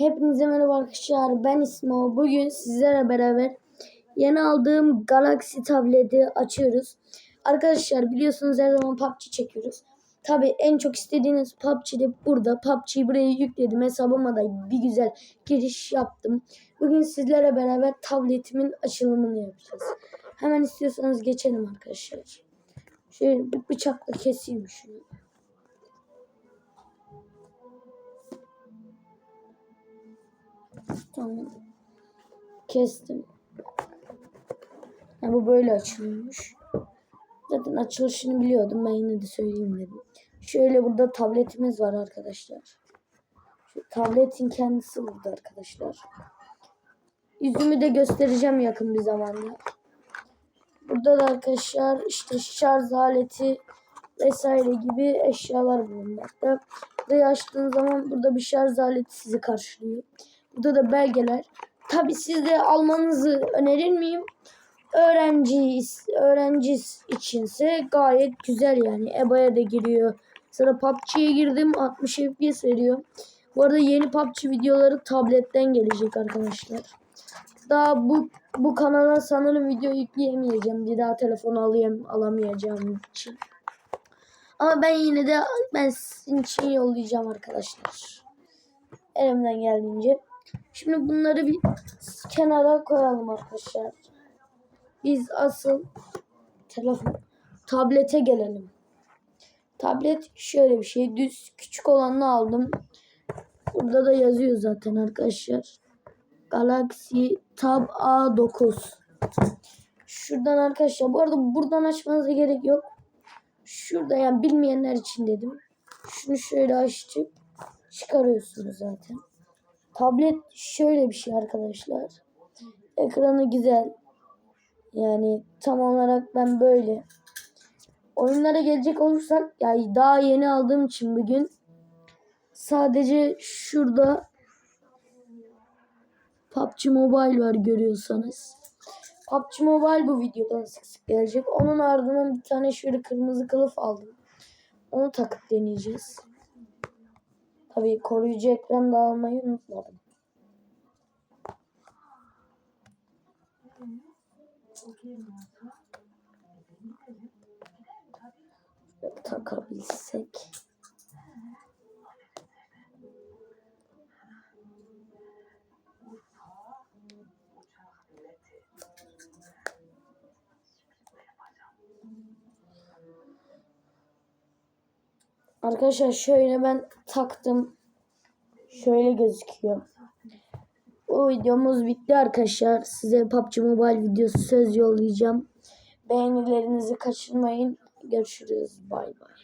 Hepinize merhaba arkadaşlar. Ben İsmo. Bugün sizlerle beraber yeni aldığım Galaxy tableti açıyoruz. Arkadaşlar biliyorsunuz her zaman PUBG çekiyoruz. Tabi en çok istediğiniz PUBG de burada. PUBG'yi buraya yükledim. Hesabıma da bir güzel giriş yaptım. Bugün sizlerle beraber tabletimin açılımını yapacağız. Hemen istiyorsanız geçelim arkadaşlar. Şöyle bir bıçakla keseyim şunu. Tamam. Kestim. Ya bu böyle açılıyormuş. Zaten açılışını biliyordum. Ben yine de söyleyeyim dedim. Şöyle burada tabletimiz var arkadaşlar. Şu tabletin kendisi burada arkadaşlar. Yüzümü de göstereceğim yakın bir zamanda. Burada da arkadaşlar işte şarj aleti vesaire gibi eşyalar bulunmakta. Burayı açtığınız zaman burada bir şarj aleti sizi karşılıyor. Burada da belgeler. Tabi siz de almanızı önerir miyim? Öğrenci öğrenci içinse gayet güzel yani. EBA'ya da giriyor. Sonra PUBG'ye girdim 60 FPS veriyor. Bu arada yeni PUBG videoları tabletten gelecek arkadaşlar. Daha bu bu kanala sanırım video yükleyemeyeceğim. Bir daha telefon alayım alamayacağım için. Ama ben yine de ben sizin için yollayacağım arkadaşlar. Elimden geldiğince. Şimdi bunları bir kenara koyalım arkadaşlar. Biz asıl telefon tablete gelelim. Tablet şöyle bir şey. Düz küçük olanını aldım. Burada da yazıyor zaten arkadaşlar. Galaxy Tab A9. Şuradan arkadaşlar bu arada buradan açmanıza gerek yok. Şurada yani bilmeyenler için dedim. Şunu şöyle açıp çıkarıyorsunuz zaten. Tablet şöyle bir şey arkadaşlar. Ekranı güzel. Yani tam olarak ben böyle. Oyunlara gelecek olursak yani daha yeni aldığım için bugün sadece şurada PUBG Mobile var görüyorsanız. PUBG Mobile bu videodan sık sık gelecek. Onun ardından bir tane şöyle kırmızı kılıf aldım. Onu takıp deneyeceğiz. Tabii koruyucu ekran da almayı unutmadım. Takabilsek. Arkadaşlar şöyle ben taktım. Şöyle gözüküyor. Bu videomuz bitti arkadaşlar. Size PUBG Mobile videosu söz yollayacağım. Beğenilerinizi kaçırmayın. Görüşürüz. Bay bay.